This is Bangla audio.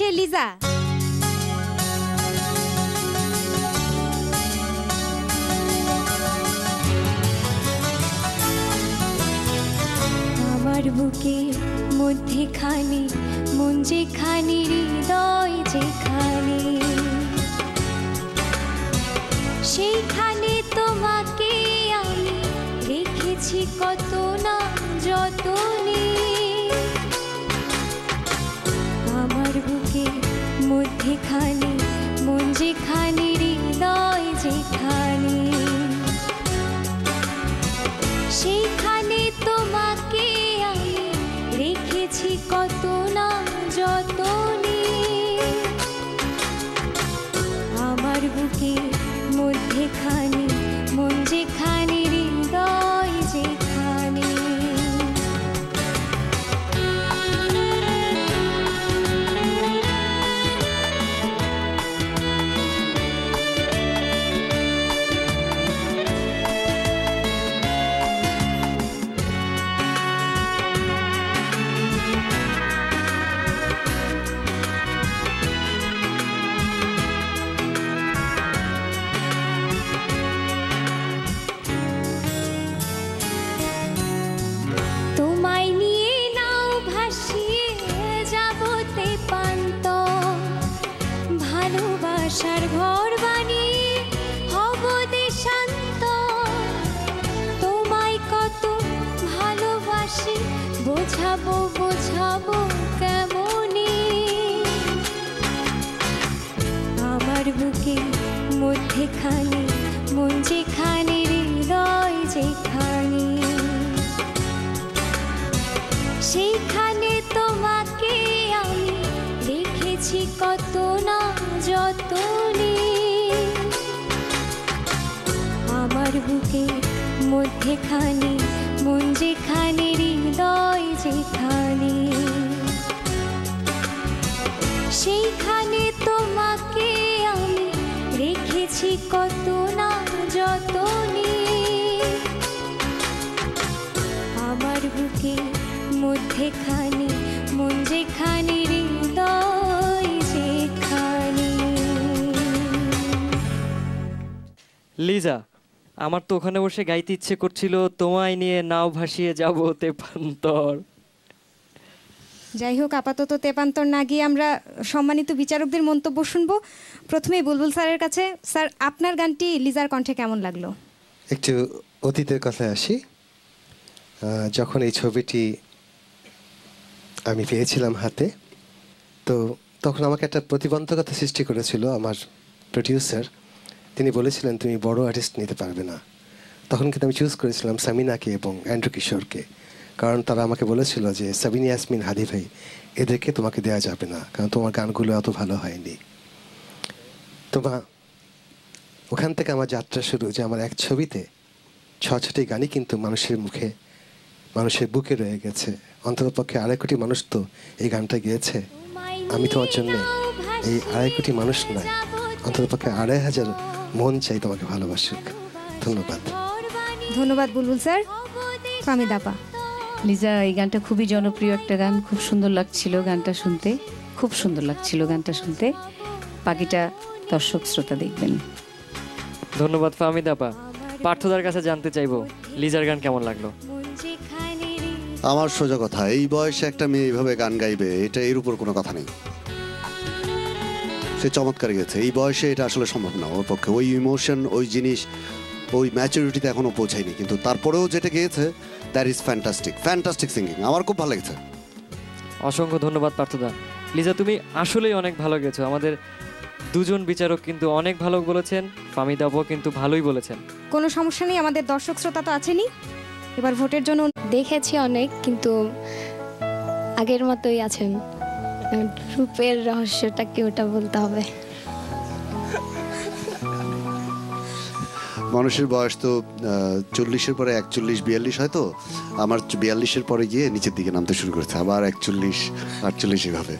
আসছে লিজা। আমার বুকে মধ্যেখানে মন যেখানে হৃদয় যেখানে। সেইখানে তোমাকে আমি রেখেছি কত ভালোবাসার ঘর বানিয়ে হব দেশান্ত। তোমায় কত ভালোবাসি, বোঝাবো বোঝাবো আমার বুকে মধ্যেখানে, মন যেখানে, হৃদয় যেখানে, সেইখানে আমার বুকে মধ্যেখানে মন যেখানে হৃদয় যেখানে। সেইখানে তোমাকে আমি রেখেছি কত না যতনে। আমার বুকে মধ্যেখানে মন যেখানে হৃদয় যেখানে। লিজা আমার তো ওখানে বসে গাইতে ইচ্ছে করছিল তোমায় নিয়ে নাও ভাসিয়ে যাব তেপান্তর। যাই হোক আপাতত তেপান্তর না গিয়ে আমরা সম্মানিত বিচারকদের মন্তব্য শুনব। প্রথমেই বুলবুল স্যারের কাছে স্যার আপনার গানটি লিজার কণ্ঠে কেমন লাগল? একটু অতীতের কথায় আসি। যখন এই ছবিটি আমি পেয়েছিলাম হাতে তো তখন আমাকে একটা প্রতিবন্ধকতা সৃষ্টি করেছিল আমার প্রডিউসার তিনি বলেছিলেন, তুমি বড় আর্টিস্ট নিতে পারবে না। তখন কিন্তু আমি চুজ করেছিলাম সামিনাকে এবং অ্যান্ড্রু কিশোরকে। কারণ তারা আমাকে বলেছিল যে, সাবিন, ইয়াসমিন, হাদি ভাই, এদেরকে তোমাকে দেওয়া যাবে না, কারণ তোমার গানগুলো এত ভালো হয়নি। তোমা ওখান থেকে আমার যাত্রা শুরু যে, আমার এক ছবিতে ছ ছটি গানই কিন্তু মানুষের মুখে, মানুষের বুকে রয়ে গেছে। অন্ততপক্ষে আড়াই কোটি মানুষ তো এই গানটা গেয়েছে। আমি তোমার জন্য এই আড়াই কোটি মানুষ নয়, অন্ততপক্ষে আড়াই হাজার মন চাই তোমাকে ভালোবাসুক। ধন্যবাদ। ধন্যবাদ বুলবুল স্যার। ফামিদাপা লিজা এই গানটা খুবই জনপ্রিয় একটা গান। খুব সুন্দর লাগছিল গানটা শুনতে। খুব সুন্দর লাগছিল গানটা শুনতে। বাকিটা দর্শক শ্রোতা দেখবেন। ধন্যবাদ ফাহমিদ আপা। পার্থদার কাছে জানতে চাইব লিজার গান কেমন লাগল? আমার সোজা কথা এই বয়সে একটা মেয়ে এইভাবে গান গাইবে এটা এর উপর কোনো কথা নেই। সে চমৎকার গেছে। এই বয়সে এটা আসলে সম্ভব না ওর পক্ষে। ওই ইমোশন ওই জিনিস ওই ম্যাচুরিটিতে এখনও পৌঁছায়নি। কিন্তু তারপরেও যেটা গেয়েছে that is fantastic fantastic singing আমার খুব ভালো লেগেছে। অসংখ্য ধন্যবাদ পার্থদা। লিজা তুমি আসলেই অনেক ভালো গেছো। আমাদের দুজন বিচারক কিন্তু অনেক ভালো বলেছেন ফামিদ আপু কিন্তু ভালোই বলেছেন। কোনো সমস্যা নেই আমাদের দর্শক শ্রোতা তো আছেনই। এবার ভোটের জন্য দেখেছি অনেক কিন্তু আগের মতোই আছেন। রূপের রহস্যটা কি ওটা বলতে হবে? মানুষের বয়স তো চল্লিশের পরে একচল্লিশ, বিয়াল্লিশ হয় তো? আমার বিয়াল্লিশের পরে গিয়ে নিচের দিকে নামতে শুরু করেছে, আবার একচল্লিশ, আটচল্লিশ এভাবে।